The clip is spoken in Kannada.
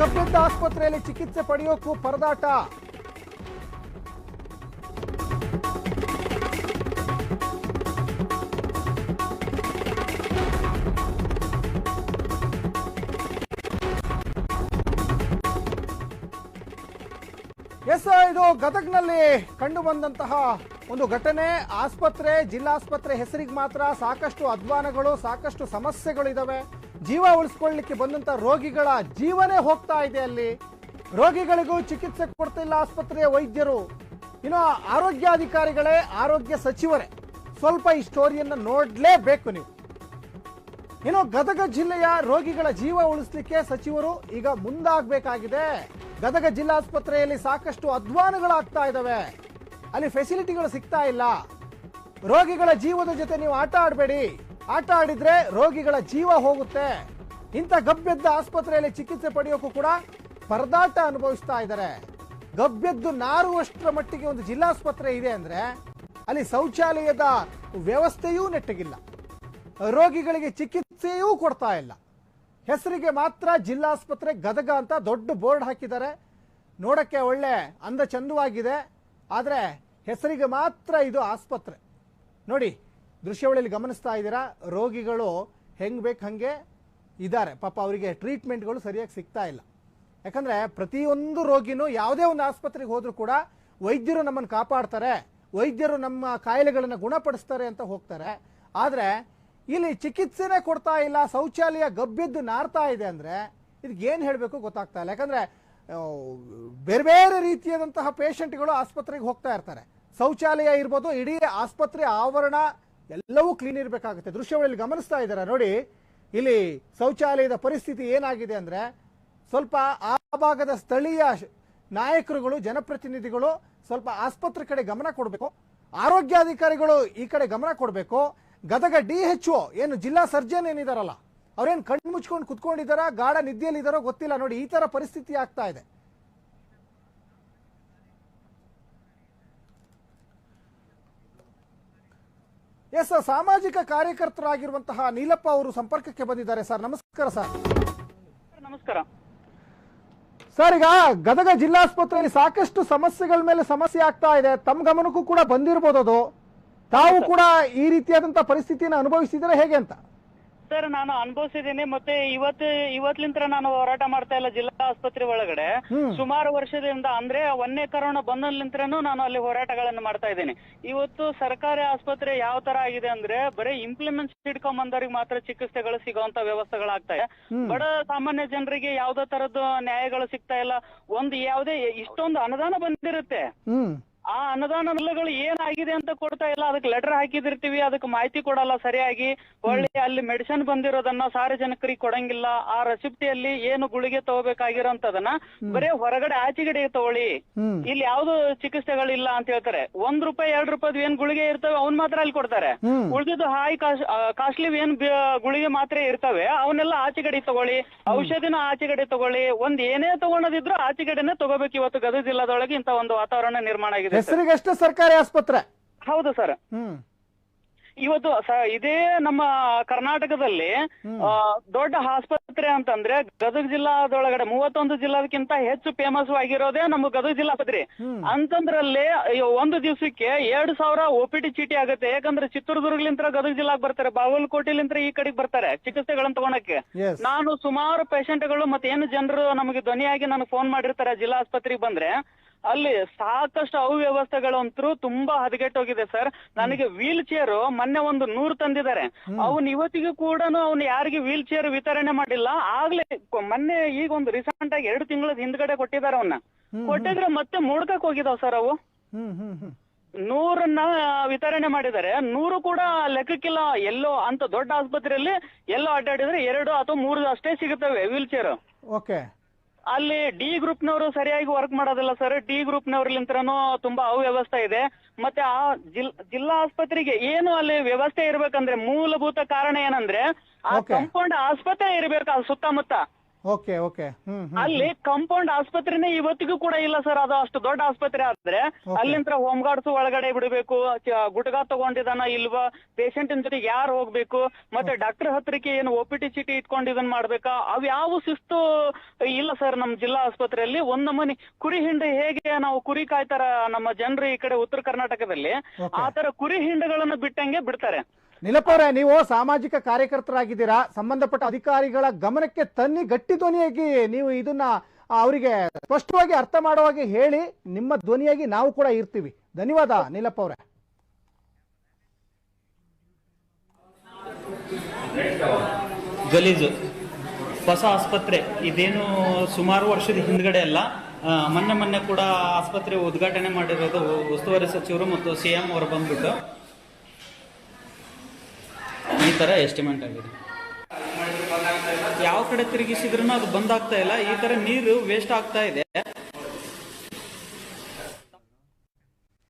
ಗಬ್ಬೆದ್ದ ಆಸ್ಪತ್ರೆಯಲ್ಲಿ ಚಿಕಿತ್ಸೆ ಪಡೆಯೋಕ್ಕೂ ಪರದಾಟ. ಎಸ್ ಇದು ಗದಗ್ನಲ್ಲಿ ಕಂಡು ಬಂದಂತಹ ಒಂದು ಘಟನೆ. ಆಸ್ಪತ್ರೆ, ಜಿಲ್ಲಾಸ್ಪತ್ರೆ ಹೆಸರಿಗೆ ಮಾತ್ರ ಸಾಕಷ್ಟು ಅಧ್ವಾನಗಳು, ಸಾಕಷ್ಟು ಸಮಸ್ಯೆಗಳು ಇದಾವೆ ಜೀವ ಉಳಿಸ್ಕೊಳ್ಳಿಕ್ಕೆ ಬಂದಂತ ರೋಗಿಗಳ ಜೀವನೇ ಹೋಗ್ತಾ ಇದೆ ಅಲ್ಲಿ. ರೋಗಿಗಳಿಗೂ ಚಿಕಿತ್ಸೆ ಕೊಡ್ತಿಲ್ಲ ಆಸ್ಪತ್ರೆಯ ವೈದ್ಯರು. ಇನ್ನು ಆರೋಗ್ಯಾಧಿಕಾರಿಗಳೇ, ಆರೋಗ್ಯ ಸಚಿವರೇ, ಸ್ವಲ್ಪ ಈ ಸ್ಟೋರಿಯನ್ನ ನೋಡ್ಲೇಬೇಕು ನೀವು. ಇನ್ನು ಗದಗ ಜಿಲ್ಲೆಯ ರೋಗಿಗಳ ಜೀವ ಉಳಿಸ್ಲಿಕ್ಕೆ ಸಚಿವರು ಈಗ ಮುಂದಾಗಬೇಕಾಗಿದೆ. ಗದಗ ಜಿಲ್ಲಾಸ್ಪತ್ರೆಯಲ್ಲಿ ಸಾಕಷ್ಟು ಅಧ್ವಾನಗಳಾಗ್ತಾ ಇದಾವೆ ಅಲ್ಲಿ ಫೆಸಿಲಿಟಿಗಳು ಸಿಗ್ತಾ ಇಲ್ಲ. ರೋಗಿಗಳ ಜೀವದ ಜೊತೆ ನೀವು ಆಟ ಆಡಬೇಡಿ. ಆಟ ಆಡಿದ್ರೆ ರೋಗಿಗಳ ಜೀವ ಹೋಗುತ್ತೆ. ಇಂಥ ಗಬ್ಬೆದ್ದ ಆಸ್ಪತ್ರೆಯಲ್ಲಿ ಚಿಕಿತ್ಸೆ ಪಡೆಯೋಕ್ಕೂ ಕೂಡ ಪರದಾಟ ಅನುಭವಿಸ್ತಾ ಇದ್ದಾರೆ. ಗಬ್ಬೆದ್ದು ನಾರುವಷ್ಟರ ಮಟ್ಟಿಗೆ ಒಂದು ಜಿಲ್ಲಾಸ್ಪತ್ರೆ ಇದೆ ಅಂದ್ರೆ ಅಲ್ಲಿ ಶೌಚಾಲಯದ ವ್ಯವಸ್ಥೆಯೂ ನೆಟ್ಟಗಿಲ್ಲ. ರೋಗಿಗಳಿಗೆ ಚಿಕಿತ್ಸೆಯೂ ಕೊಡ್ತಾ ಇಲ್ಲ. ಹೆಸರಿಗೆ ಮಾತ್ರ ಜಿಲ್ಲಾಸ್ಪತ್ರೆ ಗದಗ ಅಂತ ದೊಡ್ಡ ಬೋರ್ಡ್ ಹಾಕಿದ್ದಾರೆ. ನೋಡಕ್ಕೆ ಒಳ್ಳೆ ಅಂದ ಚಂದವಾಗಿದೆ. ಆದರೆ ಹೆಸರಿಗೆ ಮಾತ್ರ ಇದು ಆಸ್ಪತ್ರೆ. ನೋಡಿ ದೃಶ್ಯಾವಳಿಯಲ್ಲಿ ಗಮನಿಸ್ತಾ ಇದ್ದೀರಾ? ರೋಗಿಗಳು ಹೆಂಗೆ ಬೇಕು ಹಂಗೆ ಇದ್ದಾರೆ. ಪಾಪ ಅವರಿಗೆ ಟ್ರೀಟ್ಮೆಂಟ್ಗಳು ಸರಿಯಾಗಿ ಸಿಗ್ತಾ ಇಲ್ಲ. ಯಾಕಂದರೆ ಪ್ರತಿಯೊಂದು ರೋಗಿನೂ ಯಾವುದೇ ಒಂದು ಆಸ್ಪತ್ರೆಗೆ ಹೋದರೂ ಕೂಡ ವೈದ್ಯರು ನಮ್ಮನ್ನು ಕಾಪಾಡ್ತಾರೆ, ವೈದ್ಯರು ನಮ್ಮ ಕಾಯಿಲೆಗಳನ್ನು ಗುಣಪಡಿಸ್ತಾರೆ ಅಂತ ಹೋಗ್ತಾರೆ. ಆದರೆ ಇಲ್ಲಿ ಚಿಕಿತ್ಸೆನೇ ಕೊಡ್ತಾ ಇಲ್ಲ, ಶೌಚಾಲಯ ಗಬ್ಬಿದ್ದು ನಾರ್ತಾ ಇದೆ ಅಂದರೆ ಇದಕ್ಕೆ ಏನ್ ಹೇಳಬೇಕು ಗೊತ್ತಾಗ್ತಾ ಇಲ್ಲ. ಯಾಕಂದರೆ ಬೇರೆ ಬೇರೆ ರೀತಿಯಾದಂತಹ ಪೇಷಂಟ್ಗಳು ಆಸ್ಪತ್ರೆಗೆ ಹೋಗ್ತಾ ಇರ್ತಾರೆ. ಶೌಚಾಲಯ ಇರ್ಬೋದು, ಇಡೀ ಆಸ್ಪತ್ರೆ ಆವರಣ ಎಲ್ಲವೂ ಕ್ಲೀನ್ ಇರಬೇಕಾಗುತ್ತೆ. ದೃಶ್ಯಗಳಲ್ಲಿ ಗಮನಿಸ್ತಾ ಇದ್ದಾರೆ. ನೋಡಿ, ಇಲ್ಲಿ ಶೌಚಾಲಯದ ಪರಿಸ್ಥಿತಿ ಏನಾಗಿದೆ ಅಂದರೆ ಸ್ವಲ್ಪ ಆ ಭಾಗದ ಸ್ಥಳೀಯ ನಾಯಕರುಗಳು, ಜನಪ್ರತಿನಿಧಿಗಳು ಸ್ವಲ್ಪ ಆಸ್ಪತ್ರೆ ಕಡೆ ಗಮನ ಕೊಡಬೇಕು. ಆರೋಗ್ಯಾಧಿಕಾರಿಗಳು ಈ ಕಡೆ ಗಮನ ಕೊಡಬೇಕು. ಗದಗ ಡಿ ಎಚ್ ಒ, ಏನು ಜಿಲ್ಲಾ ಸರ್ಜನ್ ಏನಿದಾರಲ್ಲ, ಅವ್ರೇನು ಕಣ್ಣು ಮುಚ್ಕೊಂಡು ಕುತ್ಕೊಂಡಿದ್ದಾರಾ, ಗಾಢ ನಿದ್ದೆಯಲ್ಲಿದ್ದಾರೋ ಗೊತ್ತಿಲ್ಲ. ನೋಡಿ, ಈ ತರ ಪರಿಸ್ಥಿತಿ ಆಗ್ತಾ ಇದೆ. ಎಸ್ ಸಾಮಾಜಿಕ ಕಾರ್ಯಕರ್ತರಾಗಿರುವಂತಹ ನೀಲಪ್ಪ ಅವರು ಸಂಪರ್ಕಕ್ಕೆ ಬಂದಿದ್ದಾರೆ ಸರ್. ನಮಸ್ಕಾರ ಸರ್. ನಮಸ್ಕಾರ. ಸರ್ ಈಗ ಗದಗ ಜಿಲ್ಲಾಸ್ಪತ್ರೆಯಲ್ಲಿ ಸಾಕಷ್ಟು ಸಮಸ್ಯೆಗಳ ಮೇಲೆ ಸಮಸ್ಯೆ ಆಗ್ತಾ ಇದೆ. ತಮ್ಮ ಗಮನಕ್ಕೂ ಕೂಡ ಬಂದಿರಬಹುದು ಅದು. ತಾವು ಕೂಡ ಈ ರೀತಿಯಾದಂತಹ ಪರಿಸ್ಥಿತಿಯನ್ನು ಅನುಭವಿಸಿದರೆ ಹೇಗೆ ಅಂತ? ಸರ್ ನಾನು ಅನುಭವಿಸಿದ್ದೀನಿ. ಮತ್ತೆ ಇವತ್ತು ಇವತ್ಲಿಂತ್ರ ನಾನು ಹೋರಾಟ ಮಾಡ್ತಾ ಇಲ್ಲ ಜಿಲ್ಲಾ ಆಸ್ಪತ್ರೆ ಒಳಗಡೆ. ಸುಮಾರು ವರ್ಷದಿಂದ ಅಂದ್ರೆ ಒಂದನೇ ಕರೋನಾ ಬಂದಲ್ಲಿಂತ್ರನು ನಾನು ಅಲ್ಲಿ ಹೋರಾಟಗಳನ್ನು ಮಾಡ್ತಾ ಇದ್ದೀನಿ. ಇವತ್ತು ಸರ್ಕಾರಿ ಆಸ್ಪತ್ರೆ ಯಾವ ತರ ಆಗಿದೆ ಅಂದ್ರೆ ಬರೀ ಇಂಪ್ಲಿಮೆಂಟ್ಸ್ ಹಿಡ್ಕೊಂಡ್ ಬಂದವರಿಗೆ ಮಾತ್ರ ಚಿಕಿತ್ಸೆಗಳು ಸಿಗುವಂತ ವ್ಯವಸ್ಥೆಗಳಾಗ್ತಾ ಇದೆ. ಬಡ ಸಾಮಾನ್ಯ ಜನರಿಗೆ ಯಾವ್ದೋ ತರದ್ದು ನ್ಯಾಯಗಳು ಸಿಗ್ತಾ ಇಲ್ಲ. ಒಂದು ಯಾವುದೇ ಇಷ್ಟೊಂದು ಅನುದಾನ ಬಂದಿರುತ್ತೆ. ಹ್ಮ್ ಅನುದಾನ ಮೂಲಗಳು ಏನಾಗಿದೆ ಅಂತ ಕೊಡ್ತಾ ಇಲ್ಲ. ಅದಕ್ಕೆ ಲೆಟರ್ ಹಾಕಿದಿರ್ತೀವಿ. ಅದಕ್ಕೆ ಮಾಹಿತಿ ಕೊಡಲ್ಲ ಸರಿಯಾಗಿ. ಒಳ್ಳೆ ಅಲ್ಲಿ ಮೆಡಿಸಿನ್ ಬಂದಿರೋದನ್ನ ಸಾರ್ವಜನಿಕರಿಗೆ ಕೊಡಂಗಿಲ್ಲ. ಆ ರೆಸಿಪ್ಟಿಯಲ್ಲಿ ಏನು ಗುಳಿಗೆ ತಗೋಬೇಕಾಗಿರೋಂತದನ್ನ ಬರೇ ಹೊರಗಡೆ ಆಚೆಗಡೆ ತಗೊಳ್ಳಿ. ಇಲ್ಲಿ ಯಾವ್ದು ಚಿಕಿತ್ಸೆಗಳಿಲ್ಲ ಅಂತ ಹೇಳ್ತಾರೆ. ಒಂದ್ ರೂಪಾಯಿ ಎರಡ್ ರೂಪಾಯಿ ಏನ್ ಗುಳಿಗೆ ಇರ್ತವೆ ಅವ್ನ್ ಮಾತ್ರ ಅಲ್ಲಿ ಕೊಡ್ತಾರೆ. ಉಳಿದಿದ್ದು ಹಾಯ್ ಕಾಸ್ಟ್ಲಿ ಏನ್ ಗುಳಿಗೆ ಮಾತ್ರ ಇರ್ತವೆ. ಅವನ್ನೆಲ್ಲ ಆಚೆಗಡೆ ತಗೊಳ್ಳಿ. ಔಷಧಿನ ಆಚೆಗಡೆ ತಗೊಳ್ಳಿ. ಒಂದ್ ಏನೇ ತಗೊಳೋದಿದ್ರು ಆಚೆಗಡೆನೆ ತಗೋಬೇಕು ಇವತ್ತು ಗದಗ ಜಿಲ್ಲಾದೊಳಗೆ ಇಂತ ಒಂದು ವಾತಾವರಣ ನಿರ್ಮಾಣ ಆಗಿದೆ. ಹೆಸರಿಗಷ್ಟೇ ಸರ್ಕಾರಿ ಆಸ್ಪತ್ರೆ. ಹೌದು ಸರ್. ಹ್ಮ್. ಇವತ್ತು ಸ- ಇದೇ ನಮ್ಮ ಕರ್ನಾಟಕದಲ್ಲಿ ಆ, ದೊಡ್ಡ ಆಸ್ಪತ್ರೆ ಅಂತಂದ್ರೆ ಗದಗ ಜಿಲ್ಲಾದೊಳಗಡೆ ಮೂವತ್ತೊಂದು ಜಿಲ್ಲಾದಕ್ಕಿಂತ ಹೆಚ್ಚು ಫೇಮಸ್ ಆಗಿರೋದೇ ನಮ್ಮ ಗದಗ ಜಿಲ್ಲಾ ಆಸ್ಪತ್ರೆ ಹ್ಮ್. ಅಂತಂದ್ರಲ್ಲಿ ಅಯ್ಯೋ, ಒಂದು ದಿವಸಕ್ಕೆ ಎರಡು ಸಾವಿರ ಒಪಿಡಿ ಚೀಟಿ ಆಗುತ್ತೆ. ಯಾಕಂದ್ರೆ ಚಿತ್ರದುರ್ಗಲಿಂತ್ರ ಗದಗ ಜಿಲ್ಲಾಗ್ ಬರ್ತಾರೆ ಬಾಗಲಕೋಟೆಲಿಂತ್ರ ಈ ಕಡೆಗೆ ಬರ್ತಾರೆ ಚಿಕಿತ್ಸೆಗಳನ್ನ ತಗೊಳಕ್ಕೆ. ಎಸ್ ನಾನು ಸುಮಾರು ಪೇಷಂಟ್ಗಳು ಮತ್ತೆ ಏನು ಜನರು ನಮಗೆ ಧ್ವನಿಯಾಗಿ ನನಗೆ ಫೋನ್ ಮಾಡಿರ್ತಾರೆ ಜಿಲ್ಲಾ ಆಸ್ಪತ್ರೆಗೆ ಬಂದ್ರೆ. ಅಲ್ಲಿ ಸಾಕಷ್ಟು ಅವ್ಯವಸ್ಥೆಗಳು ಅಂತೂ ತುಂಬಾ ಹದಗೆಟ್ಟೋಗಿದೆ ಸರ್. ನನಗೆ ವೀಲ್ ಚೇರ್ ಮೊನ್ನೆ ಒಂದು ನೂರು ತಂದಿದ್ದಾರೆ. ಅವನ್ ಇವತ್ತಿಗೂ ಕೂಡ ಅವ್ನು ಯಾರಿಗೆ ವೀಲ್ ಚೇರ್ ವಿತರಣೆ ಮಾಡಿಲ್ಲ. ಆಗ್ಲೇ ಮೊನ್ನೆ ಈಗ ಒಂದು ರೀಸೆಂಟ್ ಆಗಿ ಎರಡು ತಿಂಗಳ ಹಿಂದ್ಗಡೆ ಕೊಟ್ಟಿದ್ದಾರೆ ಅವನ್ನ ಕೊಟ್ಟಿದ್ರೆ ಮತ್ತೆ ಮುಡ್ಕಕ್ ಹೋಗಿದಾವ್ ಸರ್ ಅವು. ನೂರನ್ನ ವಿತರಣೆ ಮಾಡಿದ್ದಾರೆ. ನೂರು ಕೂಡ ಲೆಕ್ಕಕ್ಕಿಲ್ಲ. ಎಲ್ಲೋ ಅಂತ ದೊಡ್ಡ ಆಸ್ಪತ್ರೆಯಲ್ಲಿ ಎಲ್ಲೋ ಅಡ್ಡಾಡಿದ್ರೆ ಎರಡು ಅಥವಾ ಮೂರು ಅಷ್ಟೇ ಸಿಗುತ್ತವೆ ವೀಲ್ ಚೇರ್ ಓಕೆ. ಅಲ್ಲಿ ಡಿ ಗ್ರೂಪ್ನವರು ಸರಿಯಾಗಿ ವರ್ಕ್ ಮಾಡೋದಿಲ್ಲ ಸರ್ ಡಿ ಗ್ರೂಪ್ನವ್ರಲಿಂತ್ರನು ತುಂಬಾ ಅವ್ಯವಸ್ಥೆ ಇದೆ. ಮತ್ತೆ ಆ ಜಿಲ್ ಜಿಲ್ಲಾ ಆಸ್ಪತ್ರೆಗೆ ಏನು ಅಲ್ಲಿ ವ್ಯವಸ್ಥೆ ಇರ್ಬೇಕಂದ್ರೆ ಮೂಲಭೂತ ಕಾರಣ ಏನಂದ್ರೆ ಆ Okay. ಕಂಪೌಂಡ್ ಆಸ್ಪತ್ರೆ ಇರ್ಬೇಕು ಆ ಸುತ್ತಮುತ್ತ. Okay okay. ಅಲ್ಲಿ ಕಾಂಪೌಂಡ್ ಆಸ್ಪತ್ರೆನೇ ಇವತ್ತಿಗೂ ಕೂಡ ಇಲ್ಲ ಸರ್. ಅದು ಅಷ್ಟು ದೊಡ್ಡ ಆಸ್ಪತ್ರೆ ಆದ್ರೆ ಅಲ್ಲಿಂದ ಹೋಮ್ ಗಾರ್ಡ್ಸ್ ಒಳಗಡೆ ಬಿಡಬೇಕು. ಗುಟ್ಗಾ ತಗೊಂಡಿದಾನ ಇಲ್ವಾ? ಪೇಷಂಟ್ ಜೊತೆಗೆ ಯಾರು ಹೋಗ್ಬೇಕು? ಮತ್ತೆ ಡಾಕ್ಟರ್ ಹತ್ರಕ್ಕೆ ಏನು ಒ ಪಿ ಟಿ ಚೀಟಿ ಇಟ್ಕೊಂಡು ಇದನ್ನ ಮಾಡ್ಬೇಕಾ? ಅವ್ ಯಾವ ಶಿಸ್ತು ಇಲ್ಲ ಸರ್ ನಮ್ ಜಿಲ್ಲಾ ಆಸ್ಪತ್ರೆಯಲ್ಲಿ. ಒಂದ್ ನಮೂನಿ ಕುರಿ ಹಿಂಡು ಹೇಗೆ ನಾವು ಕುರಿ ಕಾಯ್ತಾರ ನಮ್ಮ ಜನರು ಈ ಕಡೆ ಉತ್ತರ ಕರ್ನಾಟಕದಲ್ಲಿ ಆತರ ತರ ಕುರಿ ಹಿಂಡುಗಳನ್ನ ಬಿಟ್ಟಂಗೆ ಬಿಡ್ತಾರೆ. ನಿಲಪ್ಪ ಅವರೇ ನೀವು ಸಾಮಾಜಿಕ ಕಾರ್ಯಕರ್ತರಾಗಿದ್ದೀರಾ? ಸಂಬಂಧಪಟ್ಟ ಅಧಿಕಾರಿಗಳ ಗಮನಕ್ಕೆ ತನ್ನಿ ಗಟ್ಟಿ ಧ್ವನಿಯಾಗಿ ನೀವು ಇದನ್ನ ಅವರಿಗೆ ಸ್ಪಷ್ಟವಾಗಿ ಅರ್ಥ ಮಾಡುವಾಗೆ ಹೇಳಿ, ನಿಮ್ಮ ಧ್ವನಿಯಾಗಿ ನಾವು ಕೂಡ ಇರ್ತೀವಿ. ಧನ್ಯವಾದ ನೀಲಪ್ಪ ಅವರೇ ಗಲೀಜು. ಹೊಸ ಆಸ್ಪತ್ರೆ. ಇದೇನು ಸುಮಾರು ವರ್ಷದ ಹಿಂದ್ಗಡೆ ಅಲ್ಲ. ಮೊನ್ನೆ ಮೊನ್ನೆ ಕೂಡ ಆಸ್ಪತ್ರೆ ಉದ್ಘಾಟನೆ ಮಾಡಿರೋದು ಉಸ್ತುವಾರಿ ಸಚಿವರು ಮತ್ತು ಸಿ ಎಂ ಅವರು ಬಂದ್ಬಿಟ್ಟು. ಈ ತರ ಎಸ್ಟಿಮೇಟ್ ಆಗಿದೆ. ಯಾವ ಕಡೆ ತಿರುಗಿಸಿದ್ರು ಅದು ಬಂದ್ ಆಗ್ತಾ ಇಲ್ಲ. ಈ ತರ ನೀರು ವೇಸ್ಟ್ ಆಗ್ತಾ ಇದೆ.